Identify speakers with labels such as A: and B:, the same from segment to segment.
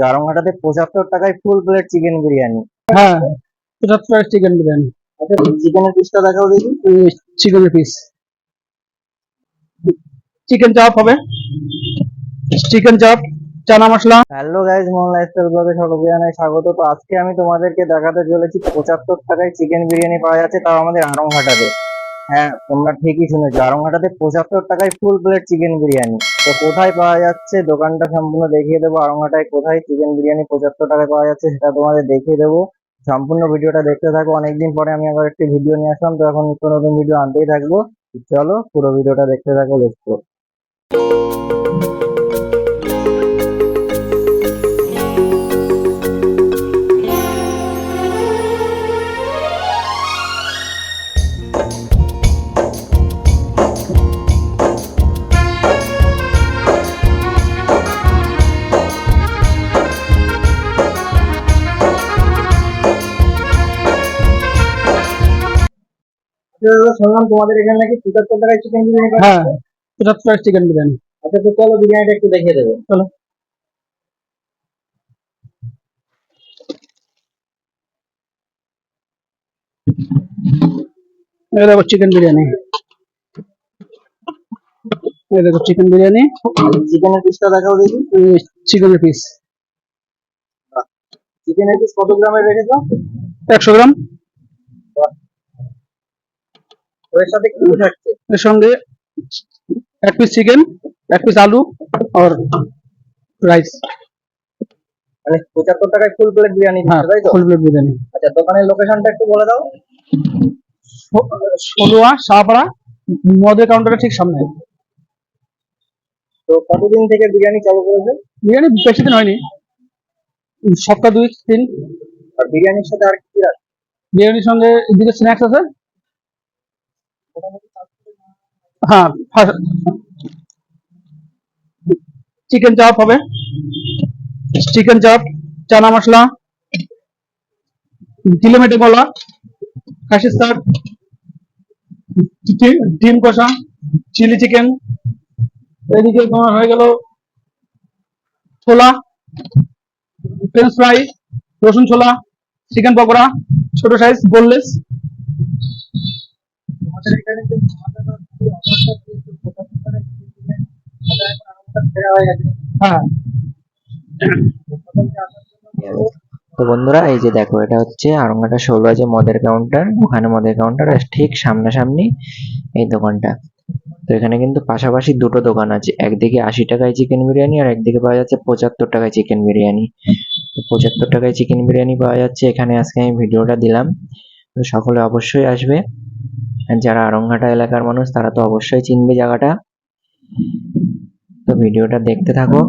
A: জারংঘাটাতে পঁচাত্তর টাকায় full plate chicken biryani.
B: হ্যাঁ পঁচাত্তর চিকেন বিরিয়ানি।
A: আচ্ছা চিকেনের পিসটা দেখাও দেখি।
B: চিকেনের পিস চিকেন চাপ হবে। Chicken chaap chana masala.
A: Hello guys Mohan lifestyle ব্লগে সকলকে জানাই স্বাগত। তো আজকে আমি তোমাদেরকে দেখাতে চলেছি পঁচাত্তর টাকায় চিকেন বিরিয়ানি পাওয়া যাচ্ছে তাও আমাদের আড়ংঘাটাতে হ্যাঁ তোমরা ঠিকই শুনেছো। আরংঘাটাতে পঁচাত্তর টাকায় ফুল প্লেট চিকেন বিরিয়ানি। তো কোথায় পাওয়া যাচ্ছে? দোকানটা সম্পূর্ণ দেখিয়ে দেবো। আরংঘাটায় কোথায় চিকেন বিরিয়ানি পঁচাত্তর টাকায় পাওয়া যাচ্ছে সেটা তোমাদের দেখিয়ে দেবো। সম্পূর্ণ ভিডিওটা দেখতে থাকো। অনেকদিন পরে আমি আবার একটি ভিডিও নিয়ে আসলাম। তো এখন নতুন ভিডিও আনতেই থাকব। চলো পুরো ভিডিওটা দেখতে থাকো। দেখো শুনলাম তোমাদের এখানে নাকি পঁচাত্তর টাকায় চিকেন বিরিয়ানি
B: হ্যাঁ। পঁচাত্তর চিকেন বিরিয়ানি।
A: আচ্ছা তো চলো বিরিয়ানিটা একটু দেখিয়ে দেবে।
B: চলো। এই দেখো চিকেন বিরিয়ানি। এই দেখো চিকেন বিরিয়ানি।
A: চিকেনের পিসটা দেখাও দেখি।
B: চিকেনের পিস
A: চিকেনের পিস কত গ্রামের রেখেছো?
B: একশো গ্রাম।
A: ওর সাথে কি থাকছে?
B: এর সঙ্গে এক পিস চিকেন এক পিস আলু আর রাইস
A: মানে পঁচাত্তর টাকায় ফুল প্লেট বিরিয়ানি
B: হ্যাঁ
A: তাই তো?
B: Full plate biryani.
A: আচ্ছা দোকানের লোকেশনটা একটু বলে দাও।
B: ষোলোয়া শাহপাড়া মদের কাউন্টারের ঠিক সামনে।
A: তো কতদিন থেকে বিরিয়ানি চালু করেছে
B: বিরিয়ানি বেশি দিন হয়নি। সপ্তাহ দুই তিন।
A: আর বিরিয়ানির সাথে আর কি
B: বিরিয়ানির সঙ্গে এদিকে স্ন্যাক্স আছে। হ্যাঁ চিকেন চাপ হবে। চিকেন চাপ চানা মশলা কিলোমিটে কলা খাসির ডি- ডিম কষা চিলি চিকেন এদিকে তোমার হয়ে গেল ছোলা ফ্রেঞ্চ ফ্রাই রসুন ছোলা চিকেন পকোড়া, ছোট সাইজ বোনলেস
C: তো বন্ধুরা, এই যে দেখো, এটা হচ্ছে আরঙ্গাটা ষোলো যে মদের কাউন্টার ওখানে মদের কাউন্টার আর ঠিক সামনাসামনি এই দোকানটা। তো এখানে কিন্তু পাশাপাশি দুটো দোকান আছে। একদিকে আশি টাকায় চিকেন বিরিয়ানি আর একদিকে পাওয়া যাচ্ছে পঁচাত্তর টাকায় চিকেন বিরিয়ানি। তো পঁচাত্তর টাকায় চিকেন বিরিয়ানি পাওয়া যাচ্ছে। এখানে আজকে আমি ভিডিওটা দিলাম। তো সকলে অবশ্যই আসবে। যারা আরংঘাটা এলাকার মানুষ, তারা তো অবশ্যই চিনবে জায়গাটা। তো ভিডিওটা দেখতে থাকো।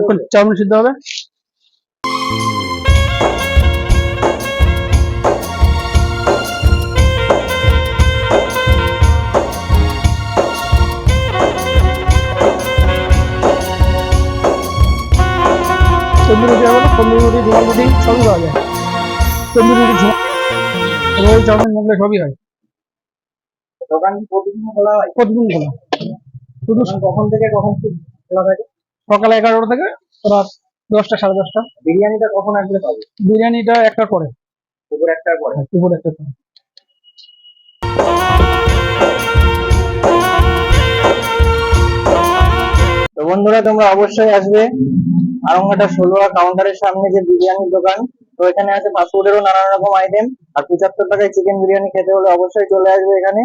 B: এখন চাউমিন সিদ্ধ হবে? তন্দুরি রুটি হবে তন্দুরি রুটি রুমাল রুটি সবই পাওয়া যায়। তন্দুরি রুটি রোল চাউমিন মোগলাই সবই হয়।
A: দোকান কি প্রতিদিন খোলা হয়?
B: প্রতিদিন খোলা। শুধু
A: কখন থেকে কখন খোলা থাকে?
B: সকাল এগারোটা থেকে রাত দশটা সাড়ে দশটা।
A: বিরিয়ানিটা কখন আসলে পাবে?
B: বিরিয়ানিটা একটার পরে
A: দুপুর একটার পরে?
B: দুপুর একটার পরে।
A: তো বন্ধুরা তোমরা অবশ্যই আসবে। আরংঘাটা ষোলোয়া কাউন্টারের সামনে যে বিরিয়ানির দোকান, তো এখানে আছে ফাস্টফুডেরও নানান রকম আইটেম আর পঁচাত্তর টাকায় চিকেন বিরিয়ানি খেতে হলে অবশ্যই চলে আসবে এখানে।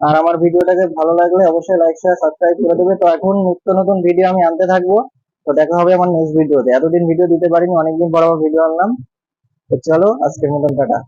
A: আর আমার ভিডিওটাকে ভালো লাগলে অবশ্যই লাইক শেয়ার সাবস্ক্রাইব করে দেবে। তো এখন নিত্য নতুন ভিডিও আমি আনতে থাকব। তো দেখা হবে আমার নেক্সট ভিডিওতে এতদিন ভিডিও দিতে পারিনি, অনেকদিন পর আবার ভিডিও আনলাম। তো চলো, আজকের মতন টাটা।